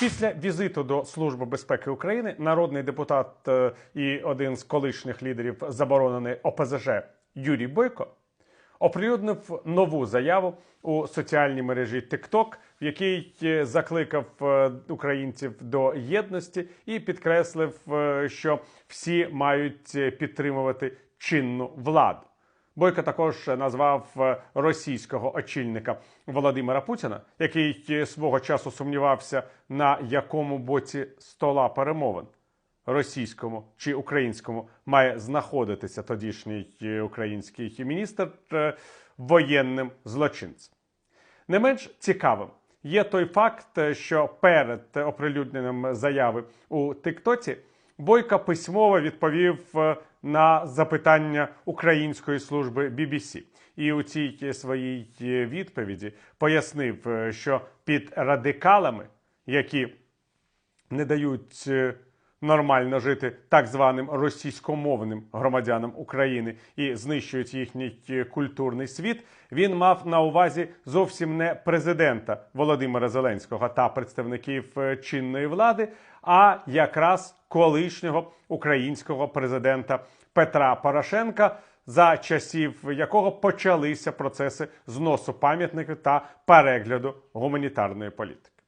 Після візиту до Служби безпеки України народний депутат е, і один з колишніх лідерів забороненої ОПЗЖ Юрій Бойко оприлюднив нову заяву у соціальній мережі TikTok, в якій е, закликав е, українців до єдності і підкреслив, що всі мають підтримувати чинну владу. Бойко також назвав е, російського очільника Володимира Путіна, який е, свого часу сумнівався, на якому боці стола перемовин російському чи українському має знаходитися тодішній е, український міністр воєнним злочинцем. Не менш цікавим є той факт, що перед оприлюдненням заяви у Тиктоці Бойко письмово відповів на запитання української служби BBC. І у цій е, своїй е, відповіді пояснив, е, що під радикалами, які не дають нормально жити так званим російськомовним громадянам України і знищують їхній е, культурний світ. Він мав на увазі зовсім не президента Володимира Зеленського та представників е, чинної влади, а якраз колишнього українського президента Петра Порошенка. За часів якого почалися процеси зносу пам'ятників та перегляду гуманітарної політики.